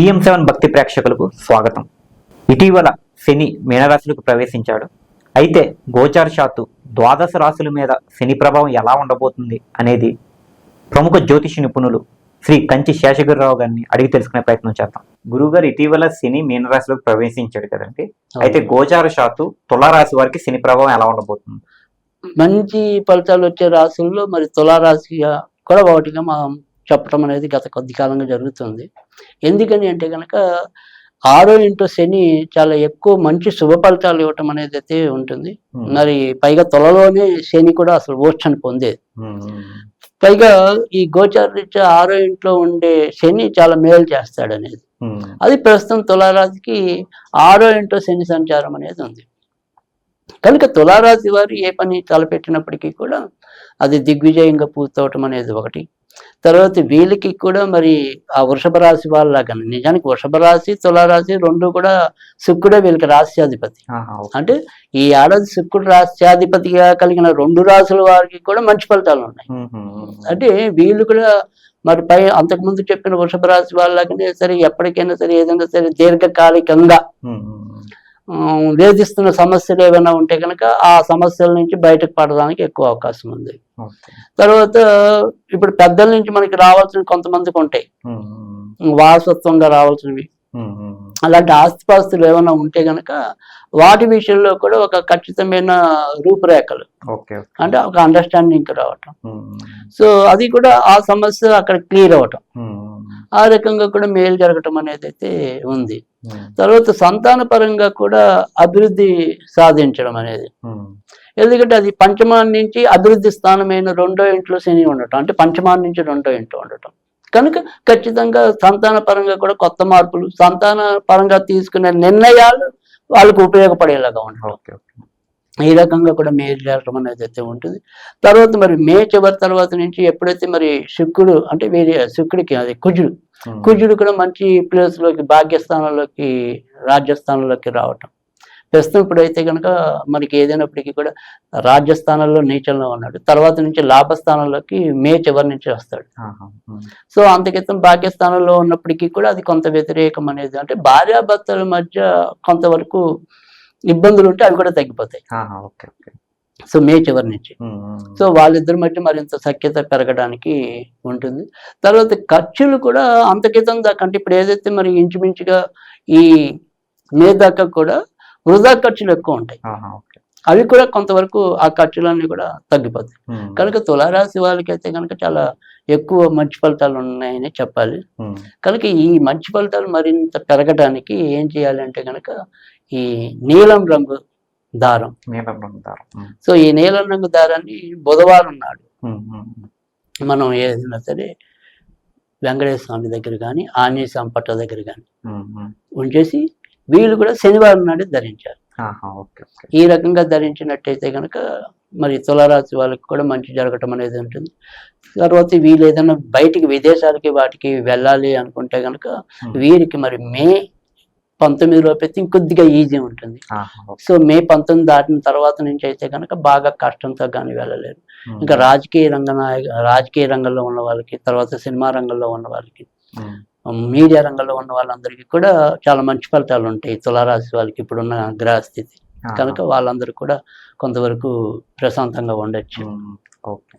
PM seven భక్తి ప్రేక్షకులకు స్వాగతం. ఇటీవల శని మీనరాశులకు ప్రవేశించాడు. అయితే గోచార శాతు ద్వాదశ రాశుల మీద శని ప్రభావం ఎలా ఉండబోతుంది అనేది ప్రముఖ జ్యోతిష నిపుణులు శ్రీ కంచి శేషగిరిరావు గారిని అడిగి తెలుసుకునే ప్రయత్నం చేద్దాం. గురువుగారు ఇటీవల శని మీనరాశిలోకి ప్రవేశించాడు కదండి. అయితే గోచార శాతు తులారాశి వారికి శని ప్రభావం ఎలా ఉండబోతుంది? మంచి ఫలితాలు వచ్చే రాశుల్లో మరి తులారాశిగా కూడా ఒకటిగా మనం చెప్పడం అనేది గత కొద్ది కాలంగా జరుగుతుంది. ఎందుకని అంటే కనుక ఆరో ఇంటూ శని చాలా ఎక్కువ మంచి శుభ ఫలితాలు ఇవ్వటం అనేది అయితే ఉంటుంది. మరి పైగా తులలోనే శని కూడా అసలు ఓర్చని పొందేది పైగా ఈ గోచార ఆరో ఇంట్లో ఉండే శని చాలా మేలు చేస్తాడు అనేది అది ప్రస్తుతం తులారాశికి ఆరో ఇంటో శని సంచారం అనేది ఉంది. కనుక తులారాశి వారు ఏ పని తలపెట్టినప్పటికీ కూడా అది దిగ్విజయంగా పూర్తవటం అనేది ఒకటి. తర్వాత వీళ్ళకి కూడా మరి ఆ వృషభ రాశి వాళ్ళలాగా నిజానికి వృషభ రాశి తులారాశి రెండు కూడా శుక్రుడే వీళ్ళకి రాశ్యాధిపతి. అంటే ఈ ఏడాది శుక్రుడు రాశ్యాధిపతిగా కలిగిన రెండు రాశుల వారికి కూడా మంచి ఫలితాలు ఉన్నాయి. అంటే వీళ్ళు కూడా మరి పై అంతకుముందు చెప్పిన వృషభ రాశి వాళ్ళకనే సరే ఎప్పటికైనా సరే ఏదైనా సరే దీర్ఘకాలికంగా వేధిస్తున్న సమస్యలు ఏమైనా ఉంటే కనుక ఆ సమస్యల నుంచి బయటకు పడడానికి ఎక్కువ అవకాశం ఉంది. తర్వాత ఇప్పుడు పెద్దల నుంచి మనకి రావాల్సిన కొంతమందికి ఉంటాయి. వారసత్వంగా రావాల్సినవి. అలాంటి ఆస్తిపాస్తులు ఏమైనా ఉంటే కనుక వాటి విషయంలో కూడా ఒక ఖచ్చితమైన రూపురేఖలు. అంటే ఒక అండర్స్టాండింగ్ రావటం. సో అది కూడా ఆ సమస్య అక్కడ క్లియర్ ఉమ్, ఆ రకంగా కూడా మేలు జరగటం అనేది అయితే ఉంది తర్వాత సంతాన పరంగా కూడా అభివృద్ధి సాధించడం అనేది. ఎందుకంటే అది పంచమాన్ నుంచి అభివృద్ధి స్థానమైన రెండో ఇంట్లో శని ఉండటం అంటే పంచమాన్ నుంచి రెండో ఇంట్లో ఉండటం. కనుక ఖచ్చితంగా సంతాన పరంగా కూడా కొత్త మార్పులు సంతాన పరంగా తీసుకునే నిర్ణయాలు వాళ్ళకు ఉపయోగపడేలాగా ఉండటం. ఈ రకంగా కూడా మేలు జరగడం అనేది అయితే ఉంటుంది. తర్వాత మరి మే చివరి తర్వాత నుంచి ఎప్పుడైతే మరి శుక్రుడు అంటే వేరే శుక్రుడికి అది కుజుడు కుజుడు కూడా మంచి ప్లేస్లోకి భాగ్యస్థానంలోకి రాజ్యస్థానంలోకి రావటం. ప్రస్తుతం ఇప్పుడైతే కనుక మనకి ఏదైనప్పటికీ కూడా రాజ్యస్థానంలో నీచంలో ఉన్నాడు. తర్వాత నుంచి లాభస్థానంలోకి మే చివరి నుంచి వస్తాడు. సో అంతకితం భాగ్యస్థానంలో ఉన్నప్పటికీ కూడా అది కొంత వ్యతిరేకం అనేది అంటే భార్యాభర్తల మధ్య కొంతవరకు ఇబ్బందులు ఉంటే అవి కూడా తగ్గిపోతాయి. సో మే చివరి నుంచి. సో వాళ్ళిద్దరి మధ్య మరింత సఖ్యత పెరగడానికి ఉంటుంది. తర్వాత ఖర్చులు కూడా అంతకితం దాకా అంటే ఇప్పుడు ఏదైతే మరి ఇంచుమించుగా ఈ మే దాకా కూడా వృధా ఖర్చులు ఎక్కువ ఉంటాయి. అవి కూడా కొంతవరకు ఆ ఖర్చులన్నీ కూడా తగ్గిపోతాయి కనుక తులారాశి వాళ్ళకి అయితే కనుక చాలా ఎక్కువ మంచి ఫలితాలు ఉన్నాయని చెప్పాలి కనుక ఈ మంచి ఫలితాలు మరింత పెరగడానికి ఏం చేయాలి అంటే కనుక ఈ నీలం రంగు దారం నీలం రంగు దారం. సో ఈ నీలం రంగు దారాన్ని బుధవారం నాడు. మనం ఏదైనా సరే వెంకటేశ్వర స్వామి దగ్గర కానీ ఆంజనేయ స్వామి పట్ల దగ్గర కానీ. ఉంచేసి వీళ్ళు కూడా శనివారం నాడు ధరించారు. ఈ రకంగా ధరించినట్టయితే కనుక మరి తులారాశి వాళ్ళకి కూడా మంచి జరగటం అనేది ఉంటుంది. తర్వాత వీళ్ళు ఏదైనా బయటికి విదేశాలకి వాటికి వెళ్ళాలి అనుకుంటే కనుక వీరికి మరి మే పంతొమ్మిది లోపు అయితే ఇంకొద్దిగా ఈజీ ఉంటుంది. సో మే పంతొమ్మిది దాటిన తర్వాత నుంచి అయితే కనుక బాగా కష్టంతో కానీ వెళ్ళలేరు. ఇంకా రాజకీయ రంగ నాయక రాజకీయ రంగంలో ఉన్న వాళ్ళకి తర్వాత సినిమా రంగంలో ఉన్న వాళ్ళకి మీడియా రంగంలో ఉన్న వాళ్ళందరికీ కూడా చాలా మంచి ఫలితాలు ఉంటాయి. తులారాశి వాళ్ళకి ఇప్పుడున్న గ్రహ స్థితి ఆహా, కనుక వాళ్ళందరూ కూడా కొంతవరకు ప్రశాంతంగా ఉండొచ్చు. ఓకే.